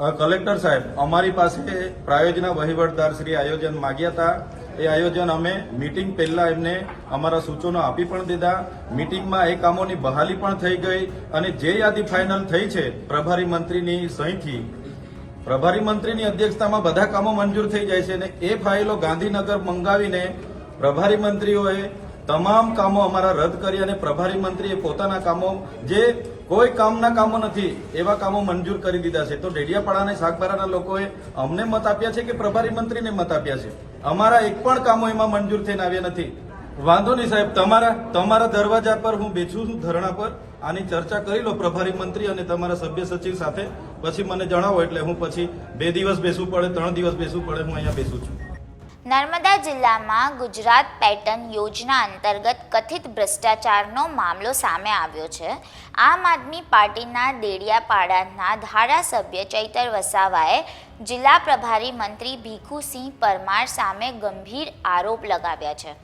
Collector સાહેબ, અમારી પાસે પ્રાયોજના વહીવટદાર શ્રી આયોજન માગ્યા હતા. એ આયોજન અમે મીટિંગ પહેલા એમને અમારા સૂચનો આપી પણ દીધા. મીટિંગમાં એ કામોની બહાલી પણ થઈ ગઈ અને જે યાદી ફાઇનલ થઈ છે, પ્રભારી મંત્રીની સહીથી. પ્રભારી મંત્રીની અધ્યક્ષતામાં બધા કામો મંજૂર થઈ જાય છે અને એ ફાઇલો ગાંધીનગર મંગાવીને પ્રભારી મંત્રીઓએ તમામ કામો અમારા રદ કરી અને પ્રભારી મંત્રીએ પોતાના કામો, જે કોઈ કામના કામો નથી, એવા કામો મંજૂર કરી દીધા છે. તો ડેડિયાપાડા અને સાગબારાના લોકોએ અમને મત આપ્યા છે કે પ્રભારી મંત્રીને મત આપ્યા છે? અમારા એક પણ કામો એમાં મંજૂર થઈને આવ્યા નથી. વાંધો નહીં સાહેબ, તમારા તમારા દરવાજા પર હું બેઠું છું ધરણા પર. આની ચર્ચા કરી લો પ્રભારી મંત્રી અને તમારા સભ્ય સચિવ સાથે. પછી મને જણાવો એટલે હું પછી બે દિવસ બેસવું પડે, ત્રણ દિવસ બેસવું પડે, હું અહીંયા બેસું છું. નર્મદા જિલ્લામાં ગુજરાત પેટર્ન યોજના અંતર્ગત કથિત ભ્રષ્ટાચારનો મામલો સામે આવ્યો છે. આમ આદમી પાર્ટીના દેડિયાપાડાના ધારાસભ્ય ચૈતર વસાવાએ જિલ્લા પ્રભારી મંત્રી ભીખુસિંહ પરમાર સામે ગંભીર આરોપ લગાવ્યા છે.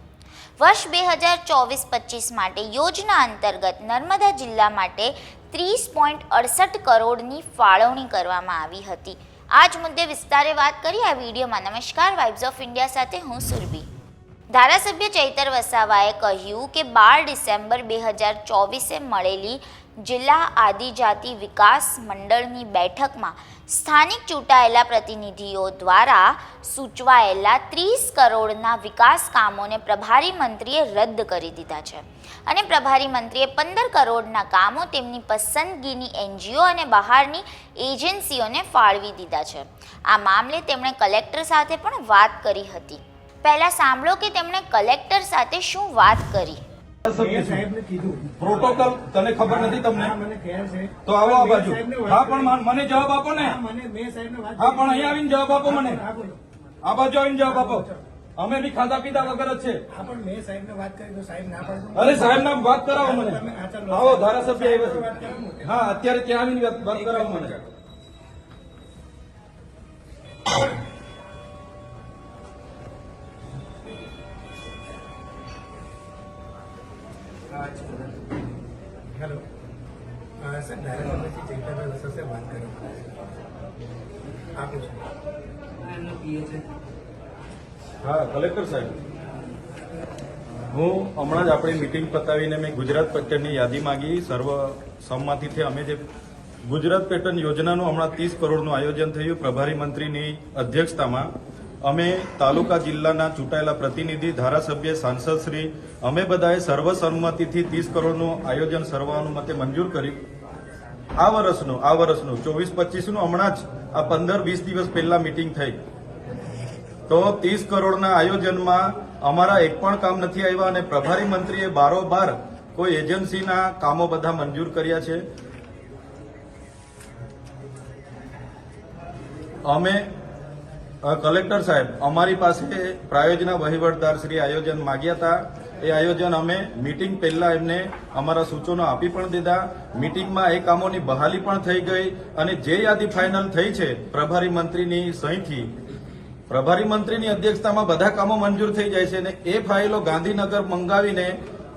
વર્ષ બે હજાર ચોવીસ પચીસ માટે યોજના અંતર્ગત નર્મદા જિલ્લા માટે ત્રીસ પોઈન્ટ અડસઠ કરોડની ફાળવણી કરવામાં આવી હતી. આ જ મુદ્દે વિસ્તારે વાત કરી આ વિડીયોમાં. નમસ્કાર વાઇબ્સ ઓફ ઇન્ડિયા સાથે હું સુરભી. ધારાસભ્ય ચૈતર વસાવાએ કહ્યું કે બાર ડિસેમ્બર બે હજાર ચોવીસે મળેલી જિલ્લા આદિજાતિ વિકાસ મંડળની બેઠકમાં સ્થાનિક ચૂંટાયેલા પ્રતિનિધિઓ દ્વારા સૂચવાયેલા ત્રીસ કરોડના વિકાસ કામોને પ્રભારી મંત્રીએ રદ કરી દીધા છે. અને પ્રભારી મંત્રીએ પંદર કરોડના કામો તેમની પસંદગીની એનજીઓ અને બહારની એજન્સીઓને ફાળવી દીધા છે. આ મામલે તેમણે કલેક્ટર સાથે પણ વાત કરી હતી. પહેલાં સાંભળો કે તેમણે કલેક્ટર સાથે શું વાત કરી. પ્રોટોકોલ તને ખબર નથી તમને? તો આવો આ બાજુ. હા પણ મને જવાબ આપો ને. હા. પણ અહીંયા આવીને જવાબ આપો મને. આ બાજુ આવીને જવાબ આપો. અમે બી ખાધા પીધા વગર જ છે. સાહેબ ના અરે સાહેબ નામ વાત કરાવો મને. આવો ધારાસભ્ય હા અત્યારે ત્યાં આવીને વાત કરાવો મને. હા, કલેક્ટર સાહેબ. હું હમણાં જ આપણી મિટિંગ પતાવીને મેં ગુજરાત પેટર્નની યાદી માંગી. સર્વ સંમતિથી અમે જે ગુજરાત પેટર્ન યોજનાનું હમણાં ત્રીસ કરોડનું આયોજન થયું પ્રભારી મંત્રીની અધ્યક્ષતામાં, અમે તાલુકા જિલ્લાના ચૂંટાયેલા પ્રતિનિધિ, ધારાસભ્ય સાંસદશ્રી અમે બધાએ સર્વસંમતિથી ત્રીસ કરોડનું આયોજન સર્વાનુમતે મંજૂર કર્યું. આ વર્ષનું આ વર્ષનું, ચોવીસ પચીસનું હમણાં જ આ પંદર વીસ દિવસ પહેલા મિટિંગ થઈ. તો ત્રીસ કરોડના આયોજનમાં અમારા એક પણ કામ નથી આવ્યા અને પ્રભારી મંત્રીએ બારોબાર કોઈ એજન્સીના કામો બધા મંજૂર કર્યા છે. અમે કલેક્ટર સાહેબ, અમારી પાસે પ્રાયોજના વહીવટદાર શ્રી આયોજન માગ્યા હતા. એ આયોજન અમે મીટિંગ પહેલા એમને અમારા સૂચનો આપી પણ દીધા. મીટિંગમાં એ કામોની બહાલી પણ થઈ ગઈ અને જે યાદી ફાઇનલ થઈ છે, પ્રભારી મંત્રીની સહીથી. પ્રભારી મંત્રીની અધ્યક્ષતામાં બધા કામો મંજૂર થઈ જાય છે અને એ ફાઇલો ગાંધીનગર મંગાવીને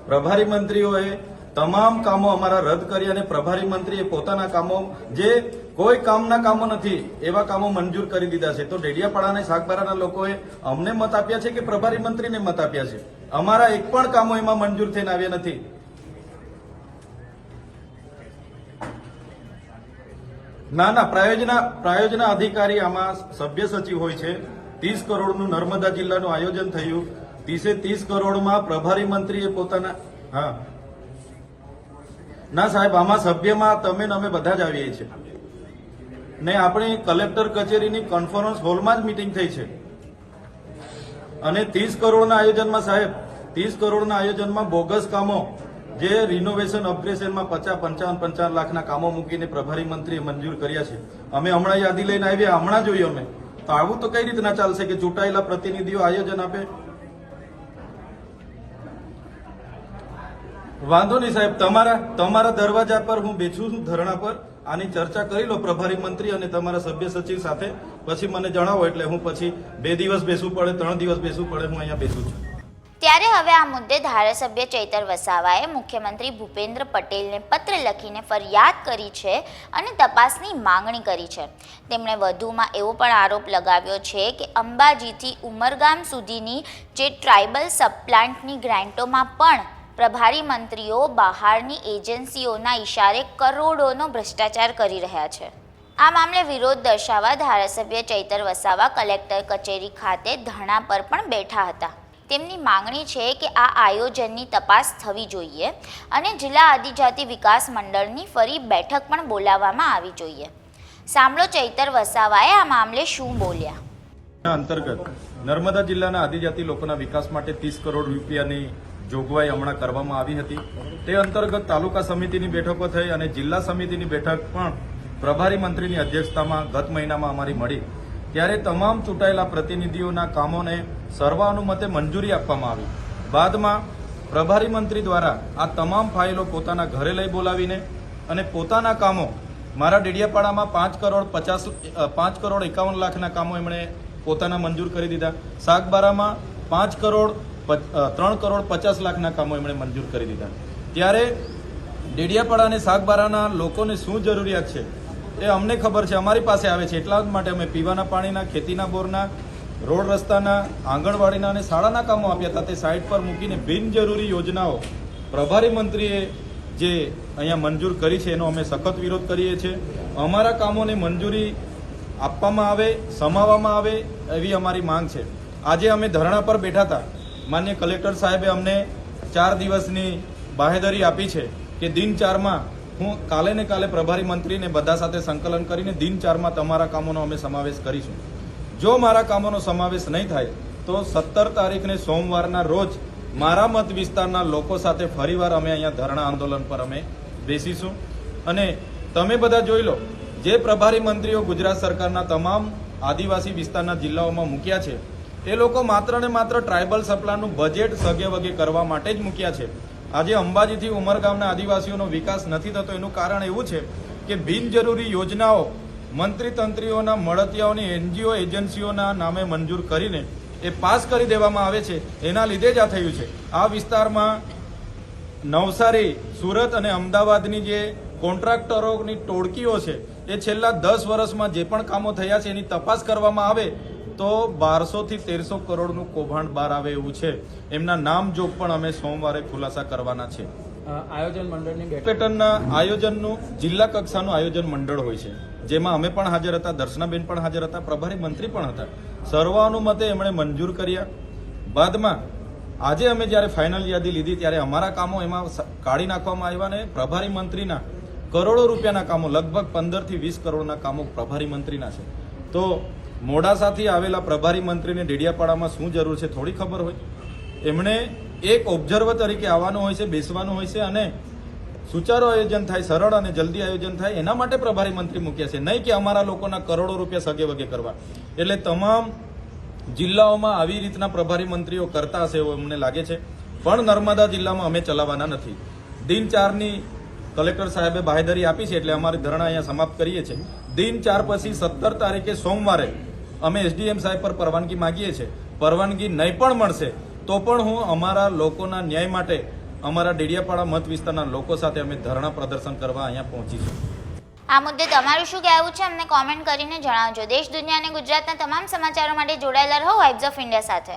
પ્રભારી મંત્રીઓએ તમામ કામો અમારા રદ કરી અને પ્રભારી મંત્રીએ પોતાના કામો, જે કોઈ કામના કામો નથી, એવા કામો મંજૂર કરી દીધા છે. તો ડેડિયાપાડા અને સાગબારાના લોકોએ અમને મત આપ્યા છે કે પ્રભારી મંત્રીને મત આપ્યા છે? અમારા એક પણ કામો એમાં મંજૂર થઈને આવ્યા નથી. ના ના, પ્રાયોજના પ્રાયોજના અધિકારી આમાં સભ્ય સચિવ હોય છે. ત્રીસ કરોડનું નર્મદા જિલ્લાનું આયોજન થયું. ત્રીસે ત્રીસ કરોડમાં પ્રભારી મંત્રીએ પોતાના, હા. ના, સાહેબ, આમાં સભ્યમાં તમે ને અમે બધા જ આવીએ છીએ. ને આપણી કલેક્ટર કચેરીની કોન્ફરન્સ હોલમાં જ મિટિંગ થઈ છે. અને ત્રીસ કરોડના આયોજનમાં સાહેબ, ત્રીસ કરોડના આયોજનમાં બોગસ કામો, જે રિનોવેશન અપગ્રેશનમાં પચાસ, પંચાવન પંચાવન લાખના કામો મૂકીને પ્રભારી મંત્રીએ મંજૂર કર્યા છે. અમે હમણાં યાદી લઈને આવ્યા હમણાં જોઈએ અમે. તો આવું તો કઈ રીતના ચાલશે કે ચૂંટાયેલા પ્રતિનિધિઓ આયોજન આપે? વાંધો નહીં સાહેબ, તમારા તમારા દરવાજા પર હું બેઠું છું, ધરણા પર. આની ચર્ચા કરી લો પ્રભારી મંત્રી અને તમારા સભ્ય સચિવ સાથે. પછી મને જણાવો એટલે હું પછી બે દિવસ બેસવું પડે, ત્રણ દિવસ બેસવું પડે, હું અહીંયા બેસું છું. ત્યારે હવે આ મુદ્દે ધારાસભ્ય ચૈતર વસાવાએ મુખ્યમંત્રી ભૂપેન્દ્ર પટેલને પત્ર લખીને ફરિયાદ કરી છે અને તપાસની માંગણી કરી છે. તેમણે વધુમાં એવો પણ આરોપ લગાવ્યો છે કે અંબાજીથી ઉમરગામ સુધીની જે ટ્રાઇબલ સબપ્લાન્ટની ગ્રાન્ટોમાં પણ પ્રભારી મંત્રીઓ બહારની એજન્સીઓના ઇશારે કરોડોનો ભ્રષ્ટાચાર કરી રહ્યા છે. આ મામલે વિરોધ દર્શાવવા ધારાસભ્ય ચૈતર વસાવા કલેક્ટર કચેરી ખાતે ધરણા પર પણ બેઠા હતા. તેમની માંગણી છે કે આ આયોજનની તપાસ થવી જોઈએ અને જિલ્લા આદિજાતિ વિકાસ મંડળની ફરી બેઠક પણ બોલાવવામાં આવી જોઈએ. સાંભળો ચૈતર વસાવાએ આ મામલે શું બોલ્યા. અંતર્ગત નર્મદા જિલ્લાના આદિજાતિ લોકોના વિકાસ માટે ત્રીસ કરોડ રૂપિયાની જોગવાઈ હમણાં કરવામાં આવી હતી. તે અંતર્ગત તાલુકા સમિતિની બેઠકો થઈ અને જિલ્લા સમિતિની બેઠક પણ પ્રભારી મંત્રીની અધ્યક્ષતામાં ગત મહિનામાં અમારી મળી. ત્યારે તમામ ચૂંટાયેલા પ્રતિનિધિઓના કામોને સર્વાનુમતે મંજૂરી આપવામાં આવી. બાદમાં પ્રભારી મંત્રી દ્વારા આ તમામ ફાઇલો પોતાના ઘરે લઈ બોલાવીને અને પોતાના કામો, મારા ડેડિયાપાડામાં પાંચ કરોડ પચાસ પાંચ કરોડ એકાવન લાખના કામો એમણે પોતાના મંજૂર કરી દીધા. સાગબારામાં પાંચ કરોડ ત્રણ કરોડ પચાસ લાખના કામો એમણે મંજૂર કરી દીધા. ત્યારે ડેડિયાપાડા અને સાગબારાના લોકોને શું જરૂરિયાત છે? એ અમને ખબર છે. અમારી પાસે આવે છે. એટલા માટે અમે પીવાના પાણીના, ખેતીના બોરના, રોડ રસ્તાના, આંગણવાડીના અને શાળાના કામો આપ્યા હતા. તે સાઇટ પર મૂકીને બિનજરૂરી યોજનાઓ પ્રભારી મંત્રીએ જે અહીંયા મંજૂર કરી છે, એનો અમે સખત વિરોધ કરીએ છીએ. અમારા કામોને મંજૂરી આપવામાં આવે, સમાવવામાં આવે એવી અમારી માંગ છે. આજે અમે ધરણા પર બેઠા હતા. માન્ય કલેક્ટર સાહેબે અમને ચાર દિવસની બાહેધરી આપી છે કે દિન ચારમાં હું કાલે ને કાલે પ્રભારી મંત્રીને બધા સાથે સંકલન કરીને દિન ચારમાં તમારા કામોનો અમે સમાવેશ કરીશું. જો મારા કામોનો સમાવેશ નહીં થાય, તો સત્તર તારીખને સોમવારના રોજ મારા મત વિસ્તારના લોકો સાથે ફરીવાર અમે અહીંયા ધરણા આંદોલન પર અમે બેસીશું. અને તમે બધા જોઈ લો, જે પ્રભારી મંત્રીઓ ગુજરાત સરકારના તમામ આદિવાસી વિસ્તારના જિલ્લાઓમાં મૂક્યા છે એ લોકો માત્ર ને માત્ર ટ્રાઇબલ સપ્લાયનું બજેટ સગે વગે કરવા માટે જ મૂક્યા છે. આજે અંબાજીથી ઉમરગામના આદિવાસીઓનો વિકાસ નથી થતો એનું કારણ એવું છે કે બિનજરૂરી યોજનાઓ મંત્રી તંત્રીઓના મળતિયાઓની એનજીઓ એજન્સીઓના નામે મંજૂર કરીને એ પાસ કરી દેવામાં આવે છે. એના લીધે જ આ થયું છે. આ વિસ્તારમાં નવસારી, સુરત અને અમદાવાદની જે કોન્ટ્રાક્ટરોની ટોળકીઓ છે, એ છેલ્લા દસ વર્ષમાં જે પણ કામો થયા છે એની તપાસ કરવામાં આવે તો બારસો થી તેરસો કરોડનું કૌભાંડ બહાર આવે એવું છે. એમના નામ જોગ પણ અમે સોમવારે ખુલાસા કરવાના છે. આયોજન મંડળની પેટર્નના આયોજનનું જિલ્લા કક્ષાનું આયોજન મંડળ હોય છે. જેમાં અમે પણ હાજર હતા દર્શનાબેન પણ હાજર હતા પ્રભારી મંત્રી પણ હતા. સર્વાનુમતે એમણે મંજૂર કર્યા. બાદમાં આજે અમે જ્યારે ફાઇનલ યાદી લીધી ત્યારે અમારા કામો એમાં કાઢી નાખવામાં આવ્યા ને પ્રભારી મંત્રીના કરોડો રૂપિયાના કામો લગભગ પંદરથી વીસ કરોડના કામો પ્રભારી મંત્રીના છે. તો મોડાસાથી આવેલા પ્રભારી મંત્રીને ડેડિયાપાડામાં શું જરૂર છે થોડી ખબર હોય? એમણે એક ઓબ્ઝર્વર તરીકે આવવાનું હોય છે, બેસવાનું હોય છે અને સુચારું આયોજન થાય, સરળ અને જલ્દી આયોજન થાય, એના માટે પ્રભારી મંત્રી મૂક્યા છે. નહીં કે અમારા લોકોના કરોડો રૂપિયા સગે વગે કરવા. એટલે તમામ જિલ્લાઓમાં આવી રીતના પ્રભારી મંત્રીઓ કરતા હશે એવું અમને લાગે છે. પણ નર્મદા જિલ્લામાં અમે ચલાવવાના નથી. દિન ચારની કલેક્ટર સાહેબે બાહેધરી આપી છે, એટલે અમારી ધરણા અહીંયા સમાપ્ત કરીએ છીએ. દિન ચાર પછી સત્તર તારીખે સોમવારે અમે એસડીએમ સાહેબ પર પરવાનગી માગીએ છીએ. પરવાનગી નહીં પણ મળશે, તો પણ હું અમારા લોકોના ન્યાય માટે અમારા ડેડિયાપાડા મત વિસ્તારના લોકો સાથે અમે ધરણા પ્રદર્શન કરવા અહીંયા પહોંચીશું આ મુદ્દે તમારું શું કહેવું છે, અમને કોમેન્ટ કરીને જણાવજો. દેશ, દુનિયા અને ગુજરાતના તમામ સમાચારો માટે જોડાયેલા રહો વાઇબ્સ ઓફ ઇન્ડિયા સાથે.